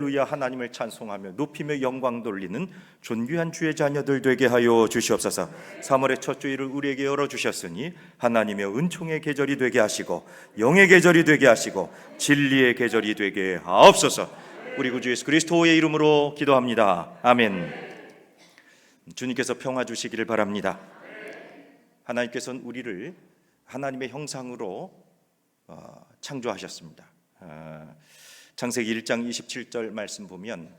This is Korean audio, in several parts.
루야 하나님을 찬송하며 높이며 영광 돌리는 존귀한 주의 자녀들 되게 하여 주시옵소서. 3월의 첫 주일을 우리에게 열어 주셨으니 하나님의 은총의 계절이 되게 하시고 영의 계절이 되게 하시고 진리의 계절이 되게 하옵소서. 우리 구주 예수 그리스도의 이름으로 기도합니다. 아멘. 주님께서 평화 주시기를 바랍니다. 하나님께서는 우리를 하나님의 형상으로 어, 창조하셨습니다. 어, 창세기 1장 27절 말씀 보면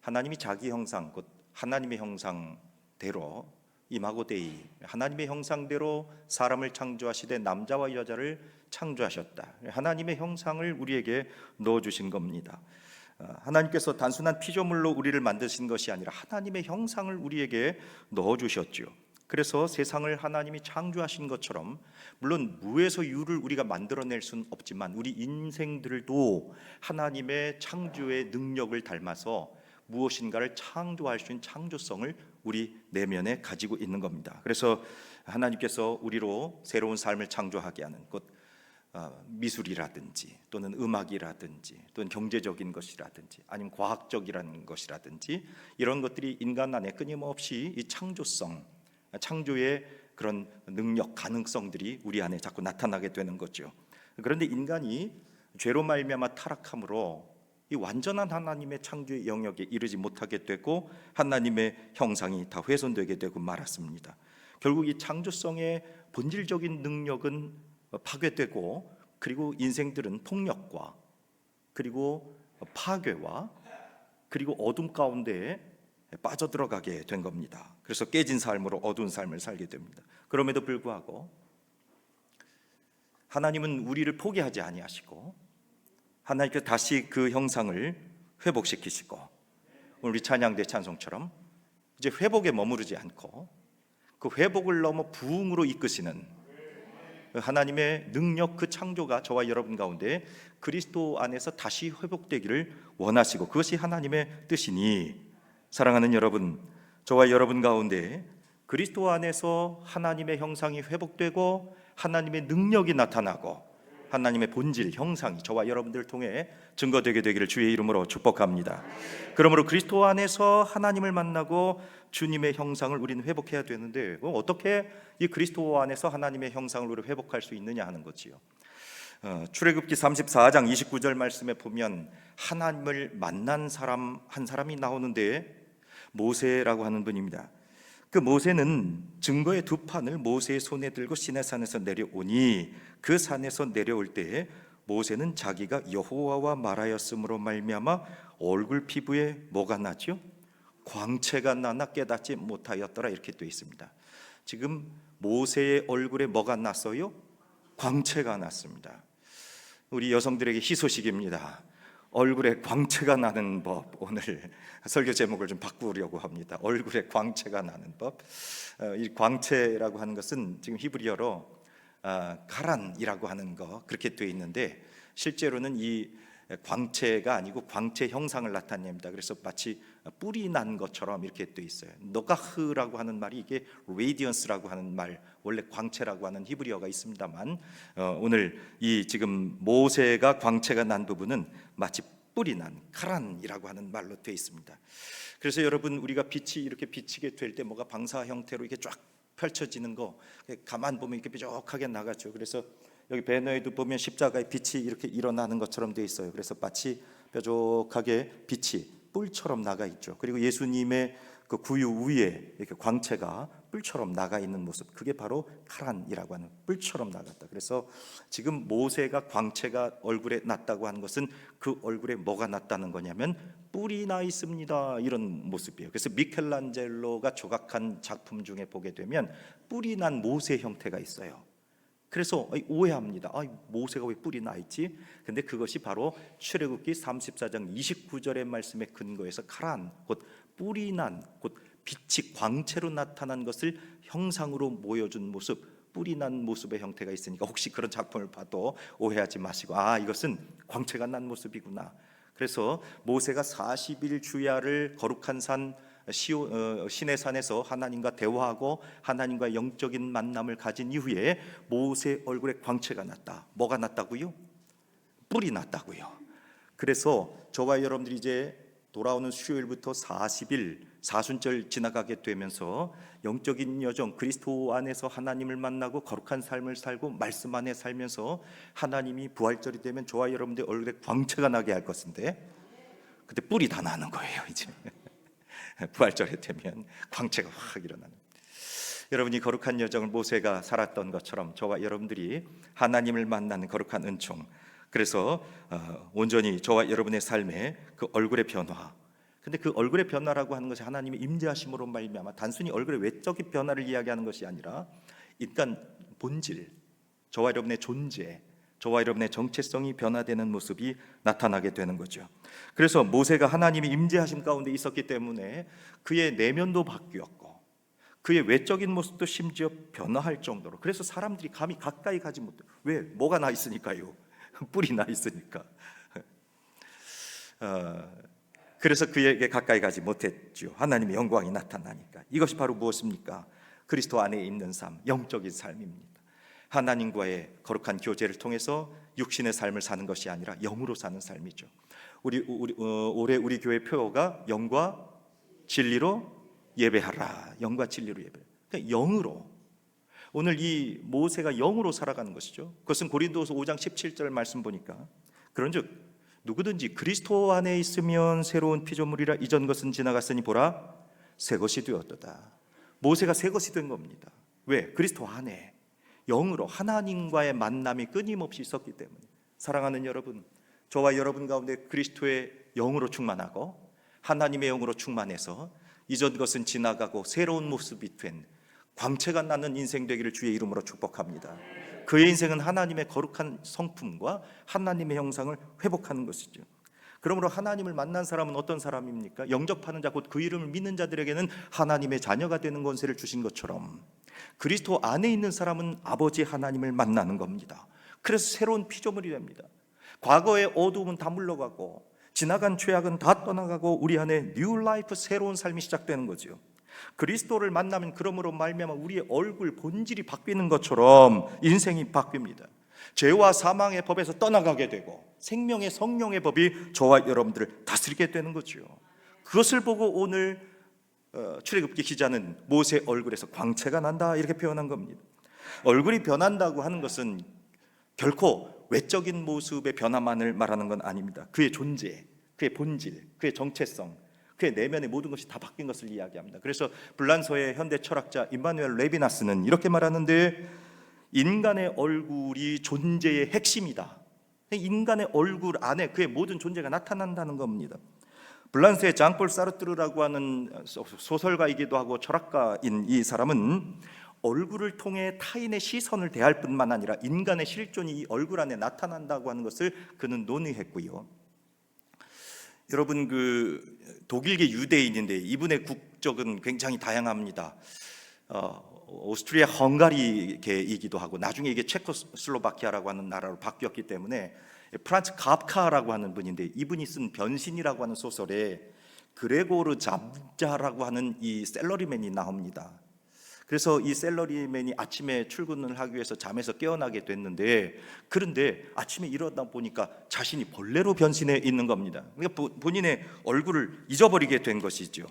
하나님이 자기 형상 곧 하나님의 형상대로 이마고데이 하나님의 형상대로 사람을 창조하시되 남자와 여자를 창조하셨다. 하나님의 형상을 우리에게 넣어 주신 겁니다. 어, 하나님께서 단순한 피조물로 우리를 만드신 것이 아니라 하나님의 형상을 우리에게 넣어 주셨죠. 그래서 세상을 하나님이 창조하신 것처럼 물론 무에서 유를 우리가 만들어낼 수는 없지만 우리 인생들도 하나님의 창조의 능력을 닮아서 무엇인가를 창조할 수 있는 창조성을 우리 내면에 가지고 있는 겁니다. 그래서 하나님께서 우리로 새로운 삶을 창조하게 하는 것 어, 미술이라든지 또는 음악이라든지 또는 경제적인 것이라든지 아니면 과학적이라는 것이라든지 이런 것들이 인간 안에 끊임없이 이 창조성 창조의 그런 능력, 가능성들이 우리 안에 자꾸 나타나게 되는 거죠. 그런데 인간이 죄로 말미암아 타락함으로 이 완전한 하나님의 창조의 영역에 이르지 못하게 되고 하나님의 형상이 다 훼손되게 되고 말았습니다. 결국 이 창조성의 본질적인 능력은 파괴되고 그리고 인생들은 폭력과 그리고 파괴와 그리고 어둠 가운데 빠져들어가게 된 겁니다. 그래서 깨진 삶으로 어두운 삶을 살게 됩니다. 그럼에도 불구하고 하나님은 우리를 포기하지 아니하시고 하나님께서 다시 그 형상을 회복시키시고 우리 찬양대 찬송처럼 이제 회복에 머무르지 않고 그 회복을 넘어 부흥으로 이끄시는 하나님의 능력 그 창조가 저와 여러분 가운데 그리스도 안에서 다시 회복되기를 원하시고 그것이 하나님의 뜻이니 사랑하는 여러분 저와 여러분 가운데 그리스도 안에서 하나님의 형상이 회복되고 하나님의 능력이 나타나고 하나님의 본질 형상이 저와 여러분들을 통해 증거되게 되기를 주의 이름으로 축복합니다. 그러므로 그리스도 안에서 하나님을 만나고 주님의 형상을 우리는 회복해야 되는데 어떻게 이 그리스도 안에서 하나님의 형상을 우리 회복할 수 있느냐 하는 거지요. 어, 출애굽기 34장 29절 말씀에 보면 하나님을 만난 사람 한 사람이 나오는데 모세라고 하는 분입니다. 그 모세는 증거의 두 판을 모세의 손에 들고 시내산에서 내려오니 그 산에서 내려올 때에 모세는 자기가 여호와와 말하였으므로 말미암아 얼굴 피부에 뭐가 나죠? 광채가 나나 깨닫지 못하였더라 이렇게 되어 있습니다. 지금 모세의 얼굴에 뭐가 났어요? 광채가 났습니다. 우리 여성들에게 희소식입니다. 얼굴에 광채가 나는 법 오늘 설교 제목을 좀 바꾸려고 합니다. 얼굴에 광채가 나는 법. 어, 이 광채라고 하는 것은 지금 히브리어로 어, 가란이라고 하는 거 그렇게 되어 있는데 실제로는 이 광채가 아니고 광채 형상을 나타냅니다. 그래서 마치 뿔이 난 것처럼 이렇게 되어 있어요. 노가흐라고 하는 말이 이게 레디언스라고 하는 말 원래 광채라고 하는 히브리어가 있습니다만 어, 오늘 이 지금 모세가 광채가 난 부분은 마치 뿔이 난 카란이라고 하는 말로 되어 있습니다. 그래서 여러분 우리가 빛이 이렇게 비치게 될 때 뭐가 방사 형태로 이렇게 쫙 펼쳐지는 거 가만 보면 이렇게 뾰족하게 나가죠. 그래서 여기 배너에도 보면 십자가의 빛이 이렇게 일어나는 것처럼 되어 있어요. 그래서 마치 뾰족하게 빛이 뿔처럼 나가 있죠. 그리고 예수님의 그 구유 위에 이렇게 광채가 뿔처럼 나가 있는 모습 그게 바로 카란이라고 하는 뿔처럼 나갔다. 그래서 지금 모세가 광채가 얼굴에 났다고 하는 것은 그 얼굴에 뭐가 났다는 거냐면 뿔이 나 있습니다. 이런 모습이에요. 그래서 미켈란젤로가 조각한 작품 중에 보게 되면 뿔이 난 모세 형태가 있어요. 그래서 오해합니다. 아, 모세가 왜 뿔이 나 있지? 근데 그것이 바로 출애굽기 34장 29절의 말씀에 근거해서 카란 곧 뿔이 난곧 빛이 광채로 나타난 것을 형상으로 보여준 모습 뿔이 난 모습의 형태가 있으니까 혹시 그런 작품을 봐도 오해하지 마시고 아 이것은 광채가 난 모습이구나. 그래서 모세가 40일 주야를 거룩한 산 시오, 어, 신의 산에서 하나님과 대화하고 하나님과 영적인 만남을 가진 이후에 모세 얼굴에 광채가 났다. 뭐가 났다고요? 뿔이 났다고요. 그래서 저와 여러분들이 이제 돌아오는 수요일부터 40일 사순절 지나가게 되면서 영적인 여정 그리스도 안에서 하나님을 만나고 거룩한 삶을 살고 말씀 안에 살면서 하나님이 부활절이 되면 저와 여러분들 얼굴에 광채가 나게 할 것인데 그때 뿔이 다 나는 거예요 이제 부활절이 되면 광채가 확 일어나는. 여러분이 거룩한 여정을 모세가 살았던 것처럼 저와 여러분들이 하나님을 만나는 거룩한 은총 그래서 어, 온전히 저와 여러분의 삶에 그 얼굴의 변화 근데 그 얼굴의 변화라고 하는 것이 하나님의 임재하심으로 말미암아 단순히 얼굴의 외적인 변화를 이야기하는 것이 아니라 일단 본질 저와 여러분의 존재 저와 여러분의 정체성이 변화되는 모습이 나타나게 되는 거죠. 그래서 모세가 하나님의 임재하심 가운데 있었기 때문에 그의 내면도 바뀌었고 그의 외적인 모습도 심지어 변화할 정도로 그래서 사람들이 감히 가까이 가지 못해. 왜? 뭐가 나 있으니까요. 뿔이 나 있으니까. 어, 그래서 그에게 가까이 가지 못했죠. 하나님의 영광이 나타나니까. 이것이 바로 무엇입니까? 그리스도 안에 있는 삶, 영적인 삶입니다. 하나님과의 거룩한 교제를 통해서 육신의 삶을 사는 것이 아니라 영으로 사는 삶이죠. 우리, 우리 어, 올해 우리 교회 표어가 영과 진리로 예배하라. 영과 진리로 예배. 그러니까 영으로. 오늘 이 모세가 영으로 살아가는 것이죠. 그것은 고린도서 5장 17절 말씀 보니까 그런즉 누구든지 그리스도 안에 있으면 새로운 피조물이라 이전 것은 지나갔으니 보라 새 것이 되었도다. 모세가 새 것이 된 겁니다. 왜? 그리스도 안에 영으로 하나님과의 만남이 끊임없이 있었기 때문에 사랑하는 여러분, 저와 여러분 가운데 그리스도의 영으로 충만하고 하나님의 영으로 충만해서 이전 것은 지나가고 새로운 모습이 된 광채가 나는 인생 되기를 주의 이름으로 축복합니다. 그의 인생은 하나님의 거룩한 성품과 하나님의 형상을 회복하는 것이죠. 그러므로 하나님을 만난 사람은 어떤 사람입니까? 영접하는 자 곧 그 이름을 믿는 자들에게는 하나님의 자녀가 되는 권세를 주신 것처럼 그리스도 안에 있는 사람은 아버지 하나님을 만나는 겁니다. 그래서 새로운 피조물이 됩니다. 과거의 어두움은 다 물러가고 지나간 죄악은 다 떠나가고 우리 안에 뉴 라이프 새로운 삶이 시작되는 거죠. 그리스도를 만나면 그러므로 말미암아 우리의 얼굴 본질이 바뀌는 것처럼 인생이 바뀝니다. 죄와 사망의 법에서 떠나가게 되고 생명의 성령의 법이 저와 여러분들을 다스리게 되는 거죠. 그것을 보고 오늘 어, 출애굽기 기자는 모세 얼굴에서 광채가 난다 이렇게 표현한 겁니다. 얼굴이 변한다고 하는 것은 결코 외적인 모습의 변화만을 말하는 건 아닙니다. 그의 존재, 그의 본질, 그의 정체성, 그의 내면의 모든 것이 다 바뀐 것을 이야기합니다. 그래서 불란서의 현대 철학자 임마누엘 레비나스는 이렇게 말하는데 인간의 얼굴이 존재의 핵심이다. 인간의 얼굴 안에 그의 모든 존재가 나타난다는 겁니다. 블란스의 장폴 사르트르라고 하는 소설가이기도 하고 철학가인 이 사람은 얼굴을 통해 타인의 시선을 대할 뿐만 아니라 인간의 실존이 이 얼굴 안에 나타난다고 하는 것을 그는 논의했고요. 여러분 그 독일계 유대인인데 이분의 국적은 굉장히 다양합니다. 어, 오스트리아 헝가리계이기도 하고 나중에 이게 체코슬로바키아라고 하는 나라로 바뀌었기 때문에 프란츠 카프카라고 하는 분인데 이분이 쓴 변신이라고 하는 소설에 그레고르 잠자라고 하는 이 셀러리맨이 나옵니다. 그래서 이 셀러리맨이 아침에 출근을 하기 위해서 잠에서 깨어나게 됐는데 그런데 아침에 일어나 보니까 자신이 벌레로 변신해 있는 겁니다. 그러니까 본인의 얼굴을 잊어버리게 된 것이죠.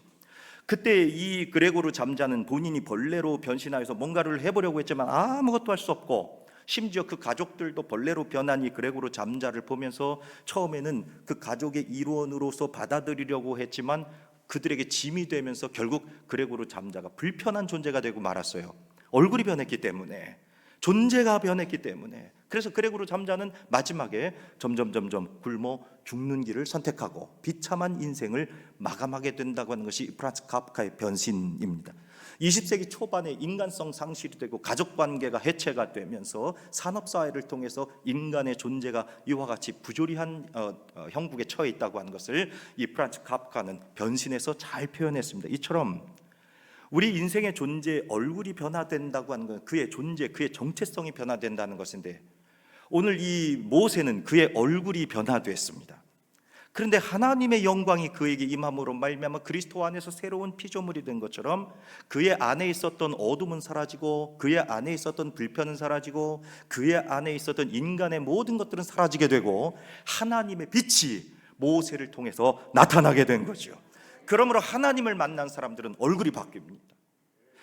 그때 이 그레고르 잠자는 본인이 벌레로 변신하여서 뭔가를 해보려고 했지만 아무것도 할 수 없고 심지어 그 가족들도 벌레로 변한 이 그레고르 잠자를 보면서 처음에는 그 가족의 일원으로서 받아들이려고 했지만 그들에게 짐이 되면서 결국 그레고르 잠자가 불편한 존재가 되고 말았어요. 얼굴이 변했기 때문에 존재가 변했기 때문에 그래서 그레고르 잠자는 마지막에 점점 점점 굶어 죽는 길을 선택하고 비참한 인생을 마감하게 된다고 하는 것이 프란츠 카프카의 변신입니다. 20세기 초반에 인간성 상실이 되고 가족 관계가 해체가 되면서 산업 사회를 통해서 인간의 존재가 이와 같이 부조리한 어, 어, 형국에 처해 있다고 하는 것을 이 프란츠 카프카는 변신해서 잘 표현했습니다. 이처럼 우리 인생의 존재 얼굴이 변화된다고 하는 건 그의 존재, 그의 정체성이 변화된다는 것인데 오늘 이 모세는 그의 얼굴이 변화됐습니다. 그런데 하나님의 영광이 그에게 임함으로 말미암아 그리스도 안에서 새로운 피조물이 된 것처럼 그의 안에 있었던 어둠은 사라지고 그의 안에 있었던 불편은 사라지고 그의 안에 있었던 인간의 모든 것들은 사라지게 되고 하나님의 빛이 모세를 통해서 나타나게 된 거죠. 그러므로 하나님을 만난 사람들은 얼굴이 바뀝니다.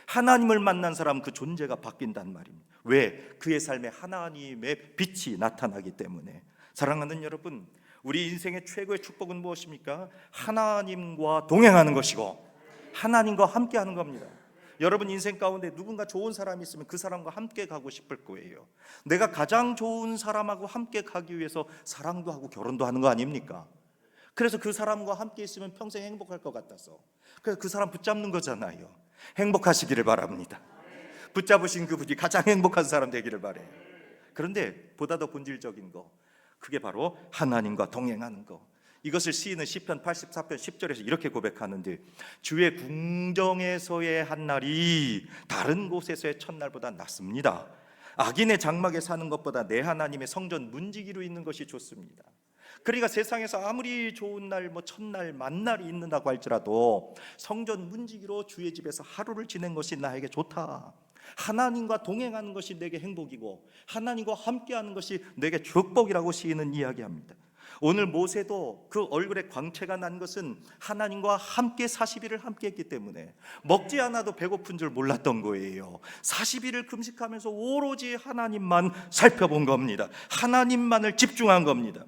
하나님을 만난 사람 그 존재가 바뀐단 말입니다. 왜? 그의 삶에 하나님의 빛이 나타나기 때문에. 사랑하는 여러분, 우리 인생의 최고의 축복은 무엇입니까? 하나님과 동행하는 것이고 하나님과 함께 하는 겁니다. 여러분 인생 가운데 누군가 좋은 사람이 있으면 그 사람과 함께 가고 싶을 거예요. 내가 가장 좋은 사람하고 함께 가기 위해서 사랑도 하고 결혼도 하는 거 아닙니까? 그래서 그 사람과 함께 있으면 평생 행복할 것 같아서 그래서 그 사람 붙잡는 거잖아요. 행복하시기를 바랍니다. 붙잡으신 그분이 가장 행복한 사람 되기를 바래요. 그런데 보다 더 본질적인 거 그게 바로 하나님과 동행하는 거. 이것을 시인은 시편 84편 10절에서 이렇게 고백하는데 주의 궁정에서의 한 날이 다른 곳에서의 첫날보다 낫습니다. 악인의 장막에 사는 것보다 내 하나님의 성전 문지기로 있는 것이 좋습니다. 그러니까 세상에서 아무리 좋은 날, 뭐 첫날, 만날이 있는다고 할지라도 성전 문지기로 주의 집에서 하루를 지낸 것이 나에게 좋다. 하나님과 동행하는 것이 내게 행복이고 하나님과 함께하는 것이 내게 축복이라고 시인은 이야기합니다. 오늘 모세도 그 얼굴에 광채가 난 것은 하나님과 함께 40일을 함께 했기 때문에 먹지 않아도 배고픈 줄 몰랐던 거예요. 40일을 금식하면서 오로지 하나님만 살펴본 겁니다. 하나님만을 집중한 겁니다.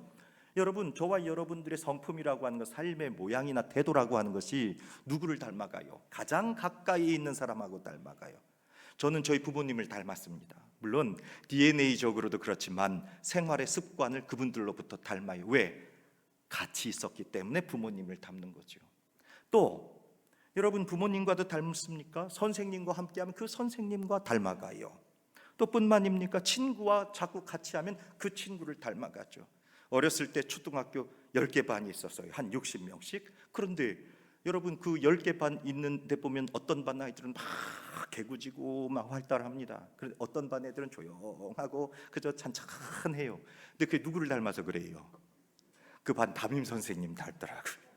여러분, 저와 여러분들의 성품이라고 하는 것, 삶의 모양이나 태도라고 하는 것이 누구를 닮아가요? 가장 가까이 있는 사람하고 닮아가요. 저는 저희 부모님을 닮았습니다. 물론 DNA적으로도 그렇지만 생활의 습관을 그분들로부터 닮아요. 왜? 같이 있었기 때문에 부모님을 닮는 거죠. 또 여러분 부모님과도 닮습니까? 선생님과 함께하면 그 선생님과 닮아가요. 또 뿐만입니까? 친구와 자꾸 같이 하면 그 친구를 닮아가죠. 어렸을 때 초등학교 10개 반이 있었어요. 한 60명씩. 그런데 여러분 그 10개 반 있는데 보면 어떤 반 아이들은 막 개구지고 막 활달합니다. 그런데 어떤 반 애들은 조용하고 그저 찬찬해요. 근데 그게 누구를 닮아서 그래요? 그 반 담임 선생님 닮더라고요.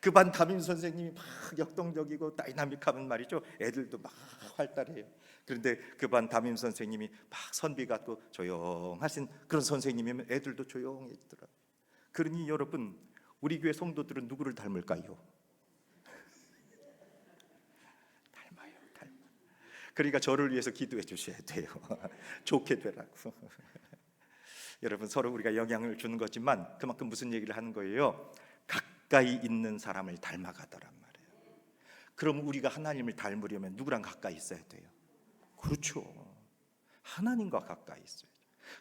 그 반 담임 선생님이 막 역동적이고 다이나믹하면 말이죠. 애들도 막 활달해요. 그런데 그 반 담임 선생님이 막 선비 같고 조용하신 그런 선생님이면 애들도 조용해지더라고요. 그러니 여러분 우리 교회 성도들은 누구를 닮을까요? 닮아요, 닮아. 그러니까 저를 위해서 기도해 주셔야 돼요. 좋게 되라고. 여러분 서로 우리가 영향을 주는 거지만 그만큼 무슨 얘기를 하는 거예요? 가까이 있는 사람을 닮아가더란 말이에요. 그럼 우리가 하나님을 닮으려면 누구랑 가까이 있어야 돼요? 그렇죠. 하나님과 가까이 있어요.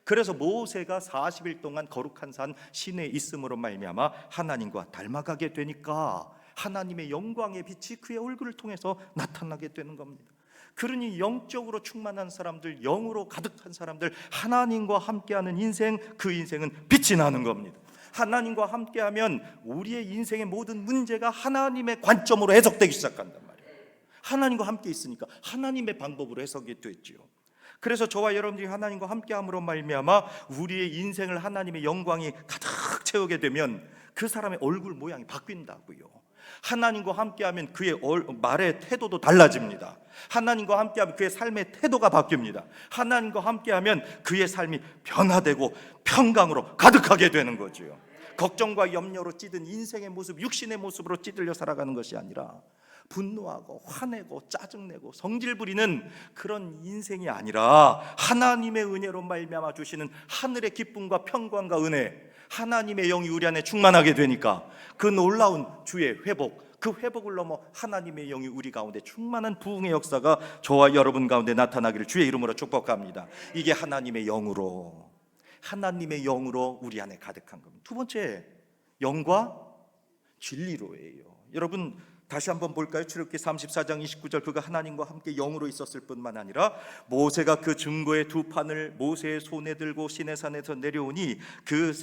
그래서 모세가 40일 동안 거룩한 산 시내에 있음으로 말미암아 하나님과 닮아가게 되니까 하나님의 영광의 빛이 그의 얼굴을 통해서 나타나게 되는 겁니다. 그러니 영적으로 충만한 사람들, 영으로 가득한 사람들, 하나님과 함께하는 인생, 그 인생은 빛이 나는 겁니다. 하나님과 함께하면 우리의 인생의 모든 문제가 하나님의 관점으로 해석되기 시작한단 말이에요. 하나님과 함께 있으니까 하나님의 방법으로 해석이 됐지요. 그래서 저와 여러분들이 하나님과 함께함으로 말미암아 우리의 인생을 하나님의 영광이 가득 채우게 되면 그 사람의 얼굴 모양이 바뀐다고요. 하나님과 함께하면 그의 얼, 말의 태도도 달라집니다. 하나님과 함께하면 그의 삶의 태도가 바뀝니다. 하나님과 함께하면 그의 삶이 변화되고 평강으로 가득하게 되는 거지요. 걱정과 염려로 찌든 인생의 모습, 육신의 모습으로 찌들려 살아가는 것이 아니라 분노하고 화내고 짜증내고 성질 부리는 그런 인생이 아니라 하나님의 은혜로 말미암아 주시는 하늘의 기쁨과 평강과 은혜 하나님의 영이 우리 안에 충만하게 되니까 그 놀라운 주의 회복 그 회복을 넘어 하나님의 영이 우리 가운데 충만한 부흥의 역사가 저와 여러분 가운데 나타나기를 주의 이름으로 축복합니다. 이게 하나님의 영으로 하나님의 영으로 우리 안에 가득한 겁니다. 두 번째 영과 진리로예요. 여러분 다시 한번 볼까요? 출애굽기 34장 29절 그가 하나님과 함께 영으로 있었을 뿐만 아니라 모세가 그 증거의 두 판을 모세의 손에 들고 시내산에서 내려오니 그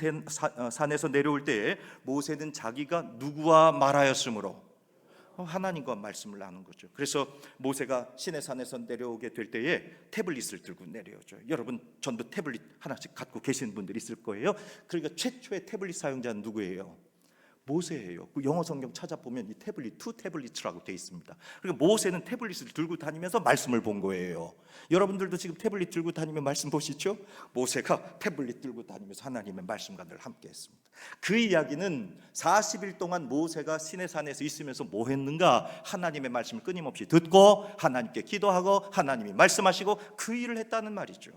산에서 내려올 때에 모세는 자기가 누구와 말하였으므로 하나님과 말씀을 나눈 거죠. 그래서 모세가 시내산에서 내려오게 될 때에 태블릿을 들고 내려오죠. 여러분 전부 태블릿 하나씩 갖고 계신 분들 있을 거예요. 그러니까 최초의 태블릿 사용자는 누구예요? 모세예요. 그 영어 성경 찾아보면 이 태블릿 투 태블릿이라고 돼 있습니다. 그러니까 모세는 태블릿을 들고 다니면서 말씀을 본 거예요. 여러분들도 지금 태블릿 들고 다니며 말씀 보시죠? 모세가 태블릿 들고 다니면서 하나님의 말씀과 늘 함께 했습니다. 그 이야기는 40일 동안 모세가 시내산에서 있으면서 뭐 했는가? 하나님의 말씀을 끊임없이 듣고 하나님께 기도하고 하나님이 말씀하시고 그 일을 했다는 말이죠.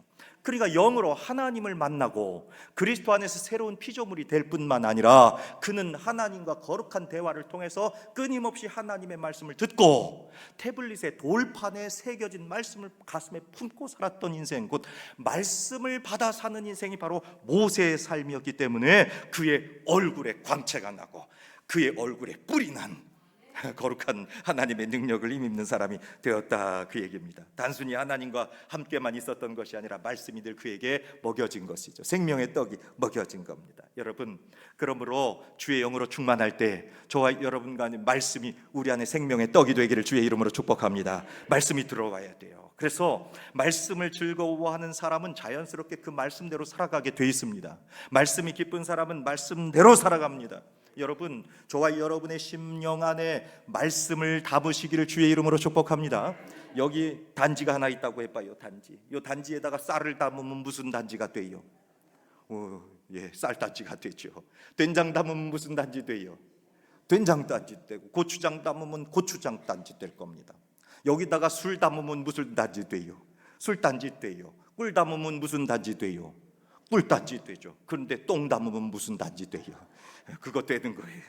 그러니까 영으로 하나님을 만나고 그리스도 안에서 새로운 피조물이 될 뿐만 아니라 그는 하나님과 거룩한 대화를 통해서 끊임없이 하나님의 말씀을 듣고 태블릿의 돌판에 새겨진 말씀을 가슴에 품고 살았던 인생 곧 말씀을 받아 사는 인생이 바로 모세의 삶이었기 때문에 그의 얼굴에 광채가 나고 그의 얼굴에 뿔이 난 거룩한 하나님의 능력을 힘입는 사람이 되었다 그 얘기입니다. 단순히 하나님과 함께만 있었던 것이 아니라 말씀이 늘 그에게 먹여진 것이죠. 생명의 떡이 먹여진 겁니다. 여러분, 그러므로 주의 영으로 충만할 때 저와 여러분 간의 말씀이 우리 안에 생명의 떡이 되기를 주의 이름으로 축복합니다. 말씀이 들어와야 돼요. 그래서 말씀을 즐거워하는 사람은 자연스럽게 그 말씀대로 살아가게 돼 있습니다. 말씀이 기쁜 사람은 말씀대로 살아갑니다. 여러분, 저와 여러분의 심령 안에 말씀을 담으시기를 주의 이름으로 축복합니다. 여기 단지가 하나 있다고 해봐요. 단지. 이 단지에다가 쌀을 담으면 무슨 단지가 돼요? 오, 예, 쌀 단지가 되죠. 된장 담으면 무슨 단지 돼요? 된장 단지 되고 고추장 담으면 고추장 단지 될 겁니다. 여기다가 술 담으면 무슨 단지 돼요? 술 단지 돼요. 꿀 담으면 무슨 단지 돼요? 꿀 단지 되죠. 그런데 똥 담으면 무슨 단지 돼요? 그거 되는 거예요.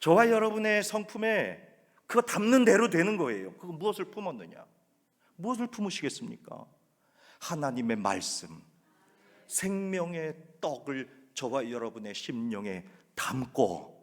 저와 여러분의 성품에 그거 담는 대로 되는 거예요. 그거 무엇을 품었느냐? 무엇을 품으시겠습니까? 하나님의 말씀, 생명의 떡을 저와 여러분의 심령에 담고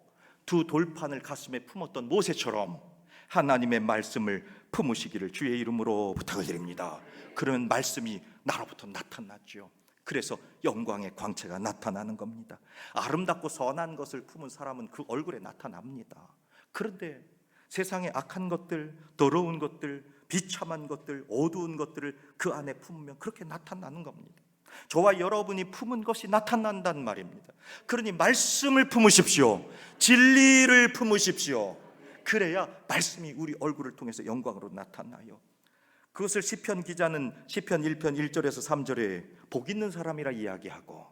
두 돌판을 가슴에 품었던 모세처럼 하나님의 말씀을 품으시기를 주의 이름으로 부탁을 드립니다. 그런 말씀이 나로부터 나타났죠. 그래서 영광의 광채가 나타나는 겁니다. 아름답고 선한 것을 품은 사람은 그 얼굴에 나타납니다. 그런데 세상의 악한 것들, 더러운 것들, 비참한 것들, 어두운 것들을 그 안에 품으면 그렇게 나타나는 겁니다. 저와 여러분이 품은 것이 나타난단 말입니다. 그러니 말씀을 품으십시오. 진리를 품으십시오. 그래야 말씀이 우리 얼굴을 통해서 영광으로 나타나요. 그것을 시편 기자는 시편 1편 1절에서 3절에 복 있는 사람이라 이야기하고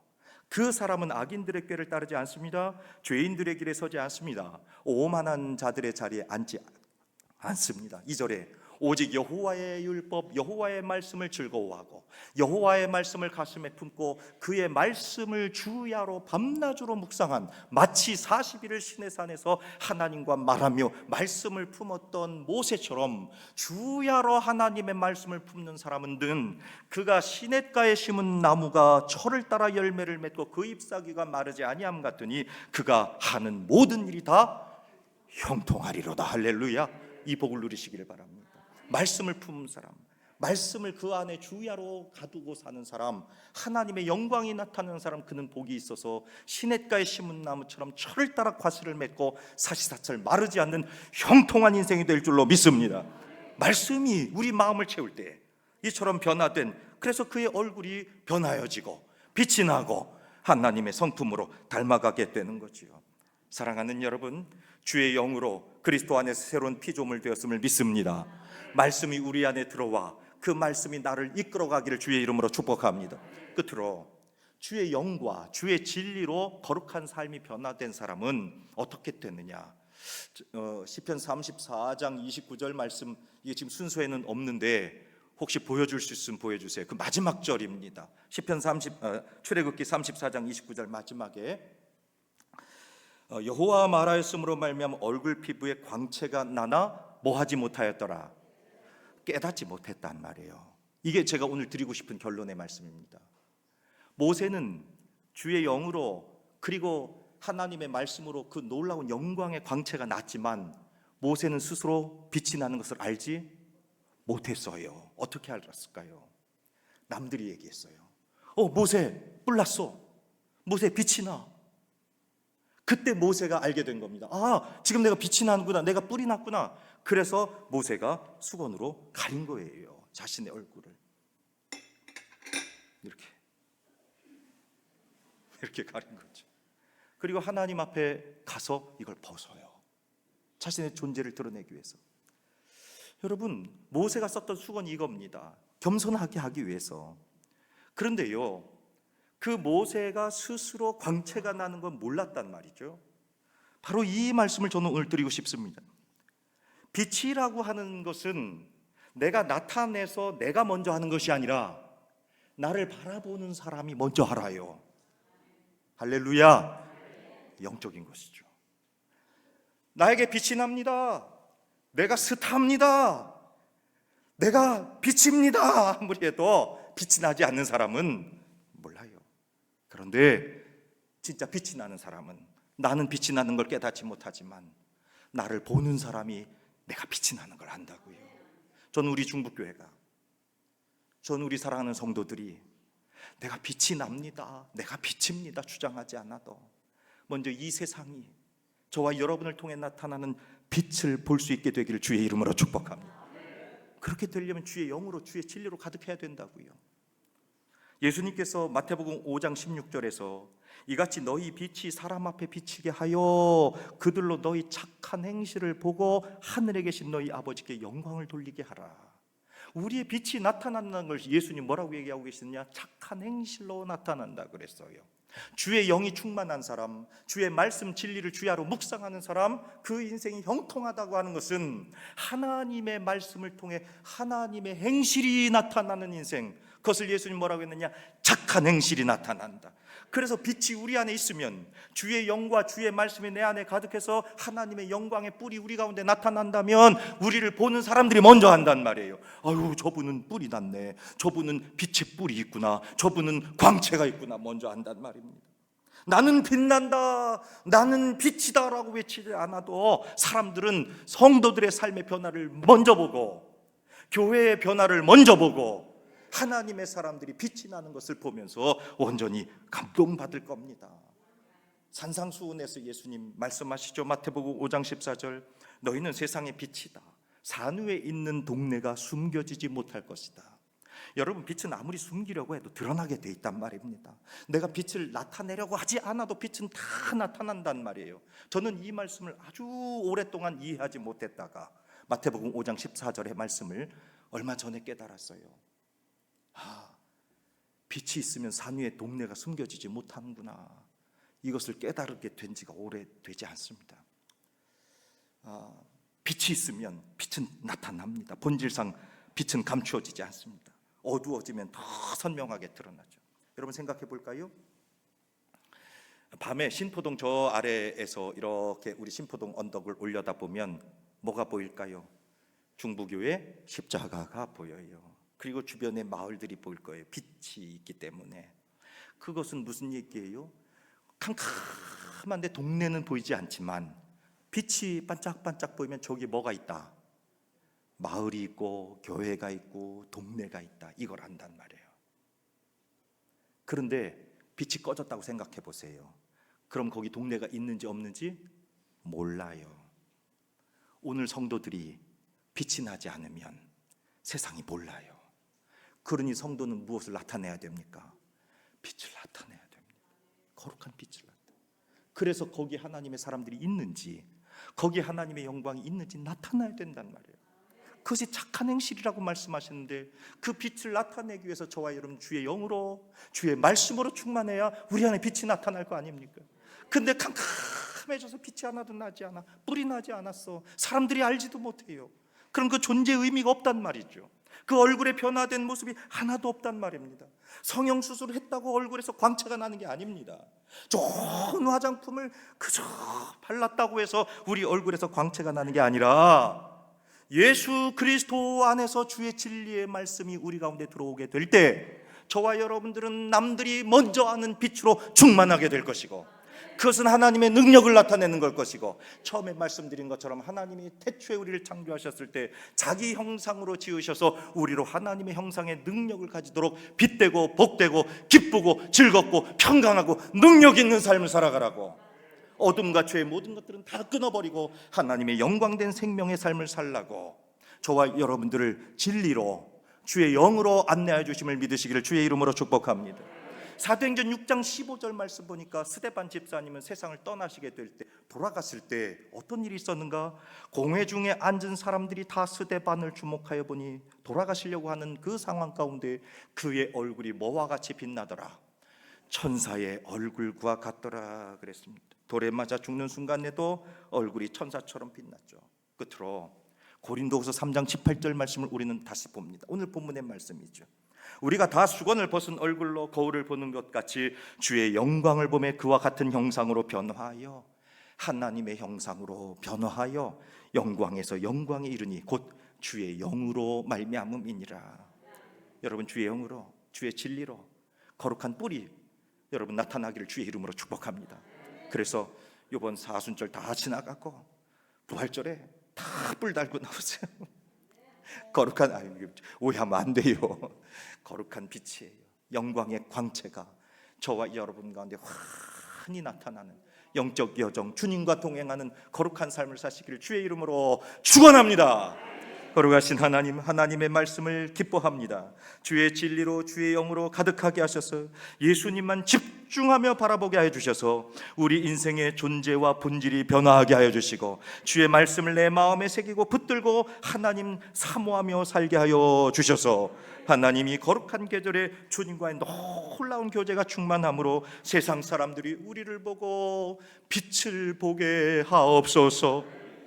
그 사람은 악인들의 꾀를 따르지 않습니다. 죄인들의 길에 서지 않습니다. 오만한 자들의 자리에 앉지 않습니다. 2절에 오직 여호와의 율법 여호와의 말씀을 즐거워하고 여호와의 말씀을 가슴에 품고 그의 말씀을 주야로 밤낮으로 묵상한 마치 40일을 신의 산에서 하나님과 말하며 말씀을 품었던 모세처럼 주야로 하나님의 말씀을 품는 사람은 든 그가 시냇가에 심은 나무가 철을 따라 열매를 맺고 그 잎사귀가 마르지 아니함 같으니 그가 하는 모든 일이 다 형통하리로다 할렐루야 이 복을 누리시기를 바랍니다. 말씀을 품은 사람, 말씀을 그 안에 주야로 가두고 사는 사람, 하나님의 영광이 나타나는 사람, 그는 복이 있어서 시냇가에 심은 나무처럼 철을 따라 과실을 맺고 사시사철 마르지 않는 형통한 인생이 될 줄로 믿습니다. 말씀이 우리 마음을 채울 때 이처럼 변화된 그래서 그의 얼굴이 변하여지고 빛이 나고 하나님의 성품으로 닮아가게 되는 거지요. 사랑하는 여러분, 주의 영으로 그리스도 안에서 새로운 피조물 되었음을 믿습니다. 말씀이 우리 안에 들어와 그 말씀이 나를 이끌어가기를 주의 이름으로 축복합니다. 끝으로 주의 영과 주의 진리로 거룩한 삶이 변화된 사람은 어떻게 됐느냐? 어, 시편 34장 29절 말씀 이게 지금 순서에는 없는데 혹시 보여줄 수 있으면 보여주세요. 그 마지막 절입니다. 시편 30 어, 출애굽기 34장 29절 마지막에 어, 여호와 말하였으므로 말미암아 얼굴 피부에 광채가 나나 뭐하지 못하였더라 깨닫지 못했단 말이에요. 이게 제가 오늘 드리고 싶은 결론의 말씀입니다. 모세는 주의 영으로 그리고 하나님의 말씀으로 그 놀라운 영광의 광채가 났지만 모세는 스스로 빛이 나는 것을 알지 못했어요. 어떻게 알았을까요? 남들이 얘기했어요. 어, 모세 뿔났어. 모세 빛이 나. 그때 모세가 알게 된 겁니다. 아, 지금 내가 빛이 나는구나. 내가 뿔이 났구나. 그래서 모세가 수건으로 가린 거예요. 자신의 얼굴을. 이렇게. 이렇게 가린 거죠. 그리고 하나님 앞에 가서 이걸 벗어요. 자신의 존재를 드러내기 위해서. 여러분, 모세가 썼던 수건이 이겁니다. 겸손하게 하기 위해서. 그런데요, 그 모세가 스스로 광채가 나는 건 몰랐단 말이죠. 바로 이 말씀을 저는 오늘 드리고 싶습니다. 빛이라고 하는 것은 내가 나타내서 내가 먼저 하는 것이 아니라 나를 바라보는 사람이 먼저 알아요. 할렐루야. 영적인 것이죠. 나에게 빛이 납니다. 내가 스타입니다. 내가 빛입니다. 아무리 해도 빛이 나지 않는 사람은. 그런데 진짜 빛이 나는 사람은 나는 빛이 나는 걸 깨닫지 못하지만 나를 보는 사람이 내가 빛이 나는 걸 안다고요. 저는 우리 중북교회가 저는 우리 사랑하는 성도들이 내가 빛이 납니다. 내가 빛입니다. 주장하지 않아도 먼저 이 세상이 저와 여러분을 통해 나타나는 빛을 볼 수 있게 되기를 주의 이름으로 축복합니다. 그렇게 되려면 주의 영으로 주의 진리로 가득해야 된다고요. 예수님께서 마태복음 5장 16절에서 이같이 너희 빛이 사람 앞에 비치게 하여 그들로 너희 착한 행실을 보고 하늘에 계신 너희 아버지께 영광을 돌리게 하라. 우리의 빛이 나타난다는 걸 예수님 뭐라고 얘기하고 계시느냐? 착한 행실로 나타난다 그랬어요. 주의 영이 충만한 사람, 주의 말씀 진리를 주야로 묵상하는 사람, 그 인생이 형통하다고 하는 것은 하나님의 말씀을 통해 하나님의 행실이 나타나는 인생. 그것을 예수님 뭐라고 했느냐? 착한 행실이 나타난다. 그래서 빛이 우리 안에 있으면 주의 영과 주의 말씀이 내 안에 가득해서 하나님의 영광의 뿔이 우리 가운데 나타난다면 우리를 보는 사람들이 먼저 한단 말이에요. 아유, 저분은 뿔이 났네. 저분은 빛의 뿔이 있구나. 저분은 광채가 있구나. 먼저 한단 말입니다. 나는 빛난다. 나는 빛이다라고 외치지 않아도 사람들은 성도들의 삶의 변화를 먼저 보고 교회의 변화를 먼저 보고 하나님의 사람들이 빛이 나는 것을 보면서 온전히 감동받을 겁니다. 산상수훈에서 예수님 말씀하시죠. 마태복음 5장 14절 너희는 세상의 빛이다. 산 위에 있는 동네가 숨겨지지 못할 것이다. 여러분 빛은 아무리 숨기려고 해도 드러나게 돼 있단 말입니다. 내가 빛을 나타내려고 하지 않아도 빛은 다 나타난단 말이에요. 저는 이 말씀을 아주 오랫동안 이해하지 못했다가 마태복음 5장 14절의 말씀을 얼마 전에 깨달았어요. 아, 빛이 있으면 산 위에 동네가 숨겨지지 못하는구나. 이것을 깨달게 된 지가 오래되지 않습니다. 아, 빛이 있으면 빛은 나타납니다. 본질상 빛은 감추어지지 않습니다. 어두워지면 더 선명하게 드러나죠. 여러분 생각해 볼까요? 밤에 신포동 저 아래에서 이렇게 우리 신포동 언덕을 올려다 보면 뭐가 보일까요? 중부교회 십자가가 보여요. 그리고 주변의 마을들이 보일 거예요. 빛이 있기 때문에. 그것은 무슨 얘기예요? 캄캄한데 동네는 보이지 않지만 빛이 반짝반짝 보이면 저기 뭐가 있다? 마을이 있고 교회가 있고 동네가 있다. 이걸 안단 말이에요. 그런데 빛이 꺼졌다고 생각해 보세요. 그럼 거기 동네가 있는지 없는지 몰라요. 오늘 성도들이 빛이 나지 않으면 세상이 몰라요. 그러니 성도는 무엇을 나타내야 됩니까? 빛을 나타내야 됩니다. 거룩한 빛을 나타. 그래서 거기 하나님의 사람들이 있는지, 거기 하나님의 영광이 있는지 나타나야 된단 말이에요. 그것이 착한 행실이라고 말씀하시는데 그 빛을 나타내기 위해서 저와 여러분 주의 영으로 주의 말씀으로 충만해야 우리 안에 빛이 나타날 거 아닙니까? 근데 캄캄해져서 빛이 하나도 나지 않아 뿔이 나지 않았어 사람들이 알지도 못해요 그럼 그 존재 의미가 없단 말이죠 그 얼굴에 변화된 모습이 하나도 없단 말입니다. 성형 수술을 했다고 얼굴에서 광채가 나는 게 아닙니다. 좋은 화장품을 그저 발랐다고 해서 우리 얼굴에서 광채가 나는 게 아니라 예수 그리스도 안에서 주의 진리의 말씀이 우리 가운데 들어오게 될 때 저와 여러분들은 남들이 먼저 아는 빛으로 충만하게 될 것이고 그것은 하나님의 능력을 나타내는 걸 것이고 처음에 말씀드린 것처럼 하나님이 태초에 우리를 창조하셨을 때 자기 형상으로 지으셔서 우리로 하나님의 형상의 능력을 가지도록 빛되고 복되고 기쁘고 즐겁고 평강하고 능력 있는 삶을 살아가라고 어둠과 죄의 모든 것들은 다 끊어버리고 하나님의 영광된 생명의 삶을 살라고 저와 여러분들을 진리로 주의 영으로 안내해 주심을 믿으시기를 주의 이름으로 축복합니다. 사도행전 6장 15절 말씀 보니까 스데반 집사님은 세상을 떠나시게 될 때 돌아갔을 때 어떤 일이 있었는가? 공회 중에 앉은 사람들이 다 스데반을 주목하여 보니 돌아가시려고 하는 그 상황 가운데 그의 얼굴이 뭐와 같이 빛나더라. 천사의 얼굴과 같더라 그랬습니다. 돌에 맞아 죽는 순간에도 얼굴이 천사처럼 빛났죠. 끝으로 고린도후서 3장 18절 말씀을 우리는 다시 봅니다. 오늘 본문의 말씀이죠. 우리가 다 수건을 벗은 얼굴로 거울을 보는 것 같이 주의 영광을 보매 그와 같은 형상으로 변화하여 하나님의 형상으로 변화하여 영광에서 영광에 이르니 곧 주의 영으로 말미암음이니라. 여러분 주의 영으로 주의 진리로 거룩한 뿌리 여러분 나타나기를 주의 이름으로 축복합니다. 그래서 이번 사순절 다 지나가고 부활절에 다 뿔 달고 나오세요. 거룩한 아 오해하면 안 돼요. 거룩한 빛이에요. 영광의 광채가 저와 여러분 가운데 환히 나타나는 영적 여정 주님과 동행하는 거룩한 삶을 사시기를 주의 이름으로 축원합니다. 거룩하신 하나님 하나님의 말씀을 기뻐합니다. 주의 진리로 주의 영으로 가득하게 하셔서 예수님만 집중하며 바라보게 하여 주셔서 우리 인생의 존재와 본질이 변화하게 하여 주시고 주의 말씀을 내 마음에 새기고 붙들고 하나님 사모하며 살게 하여 주셔서 하나님이 거룩한 계절에 주님과의 놀라운 교제가 충만함으로 세상 사람들이 우리를 보고 빛을 보게 하옵소서.